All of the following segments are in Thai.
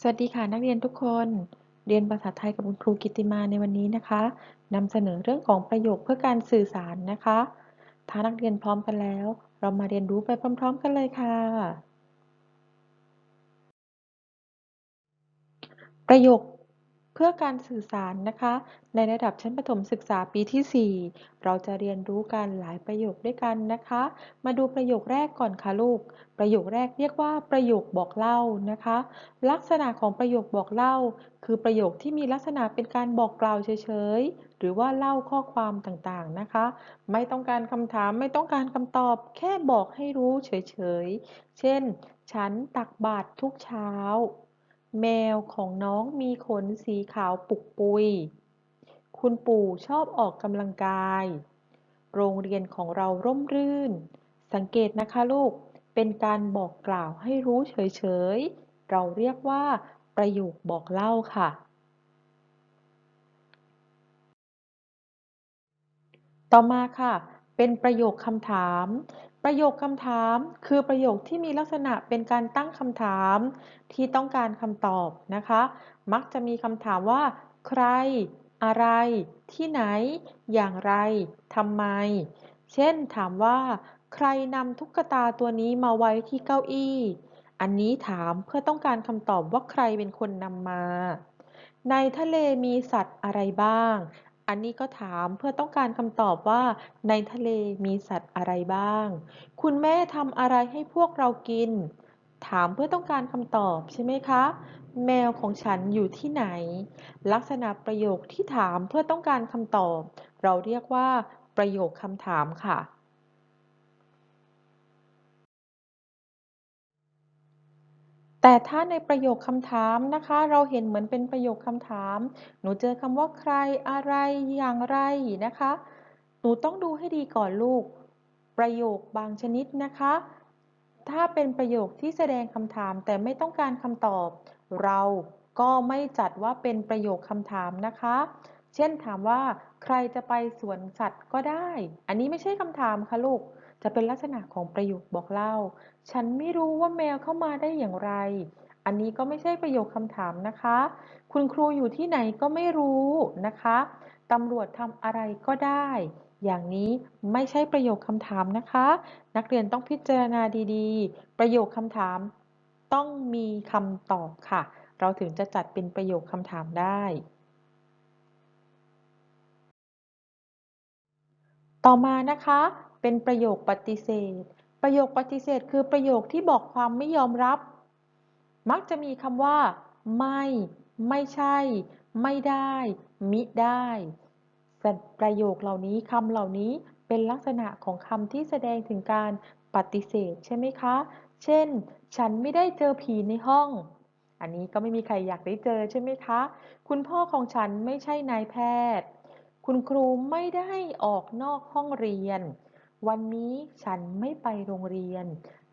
สวัสดีค่ะนักเรียนทุกคน เรียนภาษาไทยกับคุณครูกิติมาในวันนี้นะคะนำเสนอเรื่องของประโยคเพื่อการสื่อสารนะคะ ถ้านักเรียนพร้อมกันแล้ว เรามาเรียนรู้ไปพร้อม ๆ กันเลยค่ะ ประโยค พื่อการสื่อสารนะคะ ในระดับชั้นประถมศึกษาปีที่ 4 เราจะเรียนรู้กันหลายประโยคด้วยกันนะคะ มาดูประโยคแรกก่อนค่ะลูก ประโยคแรกเรียกว่าประโยคบอกเล่านะคะ ลักษณะของประโยคบอกเล่า คือประโยคที่มีลักษณะเป็นการบอกกล่าวเฉยๆ หรือว่าเล่าข้อความต่างๆนะคะ ไม่ต้องการคำถามไม่ต้องการคำตอบ แค่บอกให้รู้เฉยๆ เช่น ฉันตักบาตรทุกเช้า แมวของน้องมีขนสีขาวปุกปุย คุณปู่ชอบออกกำลังกาย โรงเรียนของเราร่มรื่น สังเกตนะคะลูก เป็นการบอกกล่าวให้รู้เฉยๆ เราเรียกว่าประโยคบอกเล่าค่ะ ต่อมาค่ะ เป็นประโยคคำถาม ประโยคคำถามคือประโยคที่มีลักษณะเป็นการตั้งคำถามที่ต้องการคำตอบนะคะ มักจะมีคำถามว่า ใคร อะไร ที่ไหน อย่างไรทำไม เช่นถามว่า ใครนำตุ๊กตาตัวนี้มาไว้ที่เก้าอี้ อันนี้ถามเพื่อต้องการคำตอบว่าใครเป็นคนนำมา ในทะเลมีสัตว์อะไรบ้าง อันนี้ก็ถามเพื่อต้องการคำตอบว่าในทะเลมีสัตว์อะไรบ้าง คุณแม่ทำอะไรให้พวกเรากิน ถามเพื่อต้องการคำตอบใช่ไหมคะ แมวของฉันอยู่ที่ไหน ลักษณะประโยคที่ถามเพื่อต้องการคำตอบ เราเรียกว่าประโยคคำถามค่ะ แต่ถ้าในประโยคคำถามนะคะ เราเห็นเหมือนเป็นประโยคคำถาม หนูเจอคำว่าใครอะไรอย่างไรนะคะ หนูต้องดูให้ดีก่อนลูก ประโยคบางชนิดนะคะ ถ้าเป็นประโยคที่แสดงคำถามแต่ไม่ต้องการคำตอบ เราก็ไม่จัดว่าเป็นประโยคคำถามนะคะ เช่นถามว่า ใครจะไปสวนสัตว์ก็ได้ อันนี้ไม่ใช่คำถามค่ะลูก จะเป็นลักษณะของประโยคบอกเล่า ฉันไม่รู้ว่าแมวเข้ามาได้อย่างไร อันนี้ก็ไม่ใช่ประโยคคำถามนะคะ คุณครูอยู่ที่ไหนก็ไม่รู้นะคะตำรวจทำอะไรก็ได้ อย่างนี้ไม่ใช่ประโยคคำถามนะคะ นักเรียนต้องพิจารณาดีๆ ประโยคคำถามต้องมีคำตอบค่ะ เราถึงจะจัดเป็นประโยคคำถามได้ ต่อมานะคะ เป็นประโยคปฏิเสธ ประโยคปฏิเสธคือประโยคที่บอกความไม่ยอมรับ มักจะมีคำว่า ไม่ ไม่ใช่ ไม่ได้ มิได้ประโยคเหล่านี้คำเหล่านี้เป็นลักษณะของคำที่แสดงถึงการปฏิเสธใช่ไหมคะ เช่น ฉันไม่ได้เจอผีในห้อง อันนี้ก็ไม่มีใครอยากได้เจอใช่ไหมคะ คุณพ่อของฉันไม่ใช่นายแพทย์ คุณครูไม่ได้ออกนอกห้องเรียน วันนี้ฉันไม่ไปโรงเรียน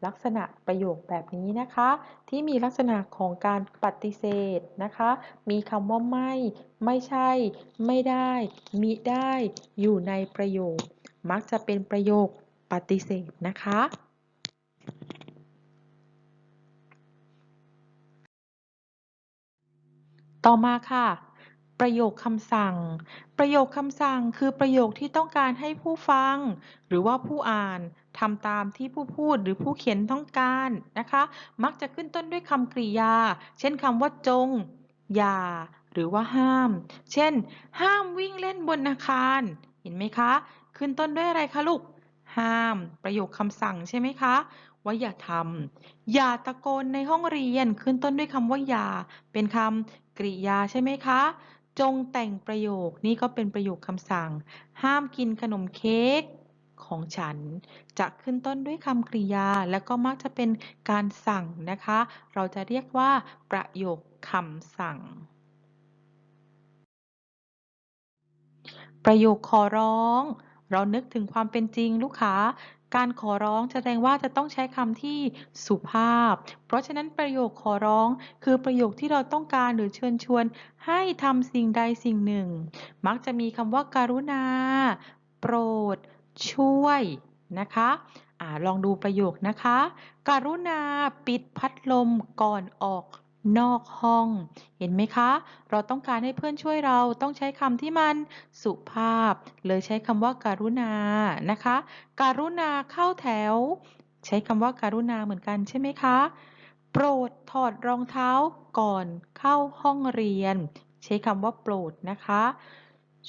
ลักษณะประโยคแบบนี้นะคะ ที่มีลักษณะของการปฏิเสธนะคะ มีคำว่าไม่ ไม่ใช่ ไม่ได้ มิได้ อยู่ในประโยค มักจะเป็นประโยคปฏิเสธนะคะต่อมาค่ะ ประโยคคำสั่ง ประโยคคำสั่งคือประโยคที่ต้องการให้ผู้ฟัง หรือว่าผู้อ่านทำตามที่ผู้พูดหรือผู้เขียนต้องการนะคะ มักจะขึ้นต้นด้วยคำกริยา เช่นคำว่าจง อย่า หรือว่าห้าม เช่น ห้ามวิ่งเล่นบนอาคาร เห็นไหมคะ ขึ้นต้นด้วยอะไรคะลูก ห้าม ประโยคคำสั่งใช่ไหมคะว่าอย่าทำอย่าตะโกนในห้องเรียนขึ้นต้นด้วยคำว่าอย่า เป็นคำกริยาใช่ไหมคะ จงแต่งประโยคนี่ก็เป็นประโยคคำสั่ง ห้ามกินขนมเค้กของฉัน จะขึ้นต้นด้วยคำกริยา แล้วก็มักจะเป็นการสั่งนะคะ เราจะเรียกว่าประโยคคำสั่ง ประโยคขอร้อง เรานึกถึงความเป็นจริงลูกค้า การขอร้องแสดงว่าจะต้องใช้คำที่สุภาพ เพราะฉะนั้นประโยคขอร้อง คือประโยคที่เราต้องการหรือเชิญชวน ให้ทำสิ่งใดสิ่งหนึ่ง มักจะมีคำว่าการุณา โปรด ช่วยนะคะอลองดูประโยคนะคะ การุณาปิดพัดลมก่อนออก นอกห้อง เห็นไหมคะ เราต้องการให้เพื่อนช่วยเราต้องใช้คำที่มันสุภาพ เลยใช้คำว่าการุณานะคะ การุณาเข้าแถว ใช้คำว่าการุณาเหมือนกันใช่ไหมคะ โปรดถอดรองเท้าก่อนเข้าห้องเรียน ใช้คำว่าโปรดนะคะ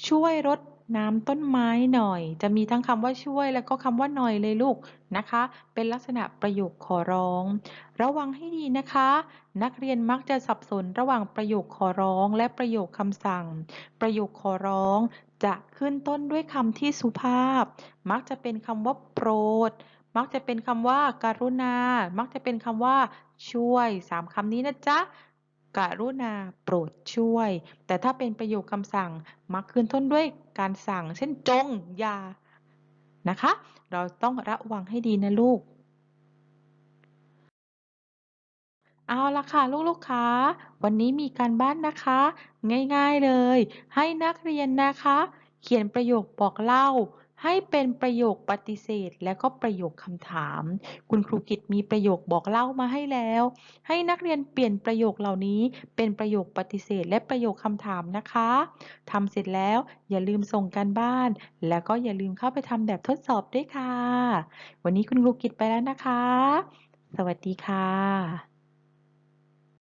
ช่วยรด น้ำต้นไม้หน่อย จะมีทั้งคำว่าช่วย แล้วก็คำว่าหน่อยเลยลูกนะคะ เป็นลักษณะประโยคขอร้อง ระวังให้ดีนะคะ นักเรียนมักจะสับสนระหว่างประโยคขอร้องและประโยคคำสั่ง ประโยคขอร้อง จะขึ้นต้นด้วยคำที่สุภาพ มักจะเป็นคำว่าโปรด มักจะเป็นคำว่าการุณา มักจะเป็นคำว่าช่วยสามคำนี้นะจ๊ะ กรุณาโปรดช่วย แต่ถ้าเป็นประโยคคำสั่งมักขึ้นต้นด้วยการสั่ง เช่นจงอย่านะคะ เราต้องระวังให้ดีนะลูก เอาละค่ะ ลูกๆคะวันนี้มีการบ้านนะคะ ง่ายๆเลย ให้นักเรียนนะคะ เขียนประโยคบอกเล่า ให้เป็นประโยคปฏิเสธ และก็ประโยคคำถาม คุณครูกิตมีประโยคบอกเล่ามาให้แล้ว ให้นักเรียนเปลี่ยนประโยคเหล่านี้เป็นประโยคปฏิเสธ และประโยคคำถามนะคะทำเสร็จแล้วอย่าลืมส่งการบ้าน แล้วก็อย่าลืมเข้าไปทำแบบทดสอบด้วยค่ะ วันนี้คุณครูกิตไปแล้วนะคะ สวัสดีค่ะ